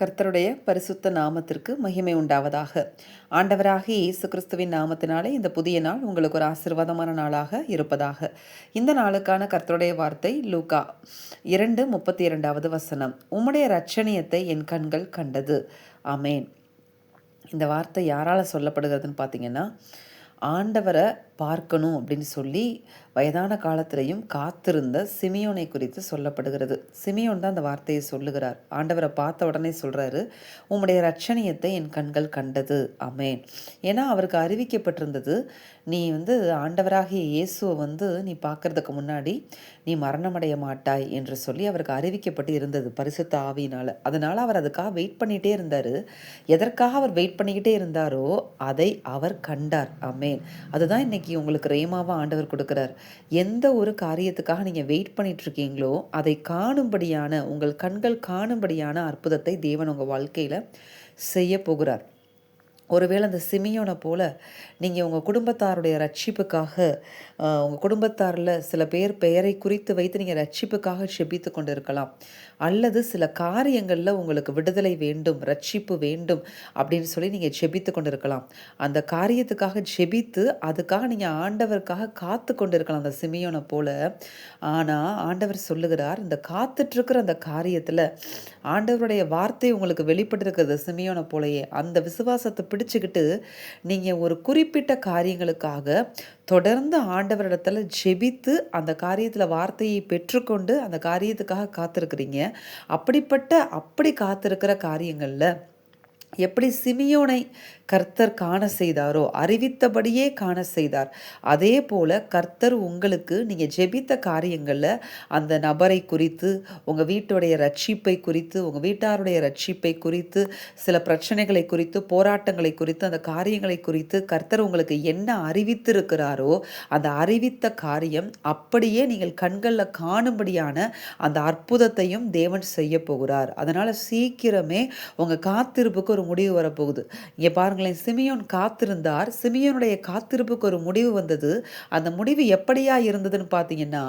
கர்த்தருடைய பரிசுத்த நாமத்திற்கு மகிமை உண்டாவதாக. ஆண்டவராக இயேசு கிறிஸ்துவின் நாமத்தினாலே இந்த புதிய நாள் உங்களுக்கு ஒரு ஆசீர்வாதமான நாளாக இருப்பதாக. இந்த நாளுக்கான கர்த்தருடைய வார்த்தை லூகா இரண்டு முப்பத்தி இரண்டாவது வசனம். உம்முடைய ரட்சணியத்தை என் கண்கள் கண்டது. அமேன் இந்த வார்த்தை யாரால் சொல்லப்படுகிறதுன்னு பார்த்தீங்கன்னா ஆண்டவரை பார்க்கணும் அப்படின்னு சொல்லி வயதான காலத்திலையும் காத்திருந்த சிமியோனை குறித்து சொல்லப்படுகிறது. சிமியோன் தான் அந்த வார்த்தையை சொல்லுகிறார். ஆண்டவரை பார்த்த உடனே சொல்கிறாரு உம்முடைய ரட்சணியத்தை என் கண்கள் கண்டது. அமேன் ஏன்னா அவருக்கு அறிவிக்கப்பட்டிருந்தது நீ வந்து ஆண்டவராகிய இயேசுவை வந்து நீ பார்க்கறதுக்கு முன்னாடி நீ மரணமடைய மாட்டாய் என்று சொல்லி அவருக்கு அறிவிக்கப்பட்டு இருந்தது பரிசுத்த ஆவியினால். அதனால் அவர் அதுக்காக வெயிட் பண்ணிகிட்டே இருந்தார். எதற்காக அவர் வெயிட் பண்ணிக்கிட்டே இருந்தாரோ அதை அவர் கண்டார். அமேன் அதுதான் இன்னைக்கு இன்னைக்கு உங்களுக்கு ரேமாவாக ஆண்டவர் கொடுக்குறார். எந்த ஒரு காரியத்துக்காக நீங்கள் வெயிட் பண்ணிகிட்ருக்கீங்களோ அதை காணும்படியான உங்கள் கண்கள் காணும்படியான அற்புதத்தை தேவன் உங்கள் வாழ்க்கையில் செய்ய போகிறார். ஒருவேளை அந்த சிமியோனை போல் நீங்கள் உங்கள் குடும்பத்தாருடைய ரட்சிப்புக்காக உங்கள் குடும்பத்தாரில் சில பேர் பெயரை குறித்து வைத்து நீங்கள் ரட்சிப்புக்காக செபித்து கொண்டு இருக்கலாம் அல்லது சில காரியங்களில் உங்களுக்கு விடுதலை வேண்டும் ரட்சிப்பு வேண்டும் அப்படின்னு சொல்லி நீங்கள் செபித்து கொண்டு இருக்கலாம் அந்த காரியத்துக்காக செபித்து அதுக்காக நீங்கள் ஆண்டவருக்காக காத்து கொண்டு இருக்கலாம் அந்த சிமியோனை போல். ஆனால் ஆண்டவர் சொல்லுகிறார் இந்த காத்துட்ருக்கிற அந்த காரியத்தில் ஆண்டவருடைய வார்த்தை உங்களுக்கு வெளிப்பட்டிருக்கிறது சிமியோனை போலயே. அந்த விசுவாசத்தை பிடிச்சிக்கிட்டு நீங்கள் ஒரு குறிப்பிட்ட காரியங்களுக்காக தொடர்ந்து ஆண்டவரிடத்தில் ஜெபித்து அந்த காரியத்தில் வார்த்தையை பெற்றுக்கொண்டு அந்த காரியத்துக்காக காத்திருக்கிறீங்க. அப்படிப்பட்ட அப்படி காத்திருக்கிற காரியங்களில் எப்படி சிமியோனை கர்த்தர் காண செய்தாரோ அறிவித்தபடியே காண செய்தார். அதே போல் கர்த்தர் உங்களுக்கு நீங்கள் ஜெபித்த காரியங்களில் அந்த நபரை குறித்து உங்கள் வீட்டுடைய ரட்சிப்பை குறித்து உங்கள் வீட்டாருடைய ரட்சிப்பை குறித்து சில பிரச்சனைகளை குறித்து போராட்டங்களை குறித்து அந்த காரியங்களை குறித்து கர்த்தர் உங்களுக்கு என்ன அறிவித்திருக்கிறாரோ அந்த அறிவித்த காரியம் அப்படியே நீங்கள் கண்களில் காணும்படியான அந்த அற்புதத்தையும் தேவன் செய்ய போகிறார். அதனால் சீக்கிரமே உங்கள் காத்திருப்புக்கு ஒரு முடிவு வரப்போகுது. இங்கே பாருங்களேன் சிமியோன் காத்திருந்தார். சிமியோனுடைய காத்திருப்புக்கு ஒரு முடிவு வந்தது. அந்த முடிவு எப்படியா இருந்ததுன்னு பார்த்தீங்கன்னா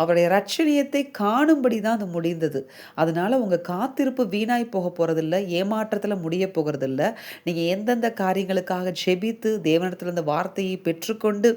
அவருடைய ரட்சணியத்தை காணும்படி தான் அது முடிந்தது. அதனால் உங்கள் காத்திருப்பு வீணாய் போக போகிறதில்ல ஏமாற்றத்தில் முடிய போகிறதில்ல. நீங்கள் எந்தெந்த காரியங்களுக்காக ஜெபித்து தேவனிடத்தில் இந்த வார்த்தையை பெற்றுக்கொண்டு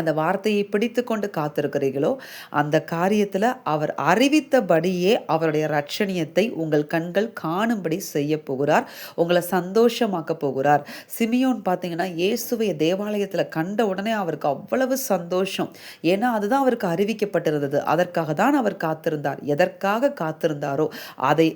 அந்த வார்த்தையை பிடித்து கொண்டு காத்திருக்கிறீர்களோ அந்த காரியத்தில் அவர் அறிவித்தபடியே அவருடைய ரட்சணியத்தை உங்கள் கண்கள் காணும்படி செய்ய போகிறார் உங்களை சந்தோஷமாக்க போகிறார். சிமியோன் பார்த்தீங்கன்னா இயேசுவைய தேவாலயத்தில் கண்ட உடனே அவருக்கு அவ்வளவு சந்தோஷம். ஏன்னா அதுதான் அவருக்கு அறிவிக்கப்பட்டிருந்தது. அதற்காக தான் அவர் காத்திருந்தார். எதற்காக காத்திருந்தாரோ அதை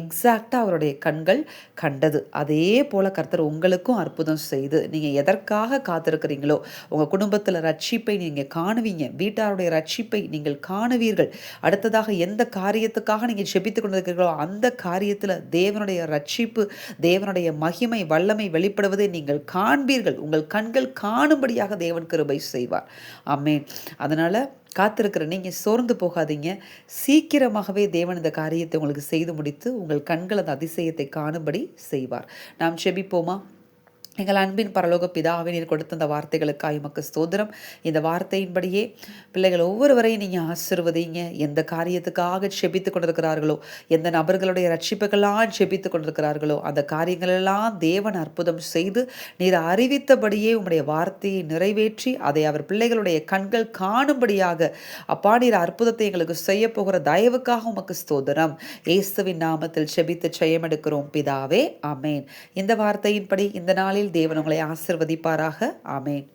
எக்ஸாக்டாக அவருடைய கண்கள் கண்டது. அதே போல கர்த்தர் உங்களுக்கும் அற்புதம் செய்து நீங்கள் எதற்காக காத்திருக்கிறீங்களோ உங்கள் குடும்பத்தில் ரட்சிப்பை நீங்கள் காணுவீங்க. வீட்டாருடைய ரட்சிப்பை நீங்கள் காணுவீர்கள். அடுத்ததாக எந்த காரியத்துக்காக நீங்கள் செபித்து கொண்டிருக்கிறீர்களோ அந்த காரியத்தில் தேவனுடைய ரட்சிப்பு தேவனுடைய மகிமை வல்லமை வெளிப்படுவதை நீங்கள் காண்பீர்கள். உங்கள் கண்கள் காணும்படியாக தேவன் கிருபை செய்வார். அம்மேன் அதனால் காத்திருக்கிற நீங்கள் சோர்ந்து போகாதீங்க. சீக்கிரமாகவே தேவன் இந்த காரியத்தை உங்களுக்கு செய்து முடித்து உங்கள் கண்கள் அந்த அதிசயத்தை காணும்படி செய்வார். நாம் செபிப்போமா? எங்கள் அன்பின் பரலோக பிதாவை நீர் கொடுத்த அந்த வார்த்தைகளுக்காக எமக்கு ஸ்தோத்திரம். இந்த வார்த்தையின்படியே பிள்ளைகள் ஒவ்வொருவரையும் நீங்கள் ஆசிர்வதிங்க. எந்த காரியத்துக்காக செபித்து கொண்டிருக்கிறார்களோ எந்த நபர்களுடைய ரட்சிப்புகளால் செபித்து கொண்டிருக்கிறார்களோ அந்த காரியங்களெல்லாம் தேவன் அற்புதம் செய்து நீர் அறிவித்தபடியே உம்முடைய வார்த்தையை நிறைவேற்றி அதை அவர் பிள்ளைகளுடைய கண்கள் காணும்படியாக அப்பா நீர் அற்புதத்தை எங்களுக்கு செய்ய போகிற தயவுக்காக உமக்கு ஸ்தோதரம் ஏசுவின் நாமத்தில் செபித்து செய்யமெடுக்கிறோம் பிதாவே அமேன் இந்த வார்த்தையின்படி இந்த நாளில் நாளில் தேவன் உங்களை ஆசிர்வதிப்பாராக. ஆமேன்.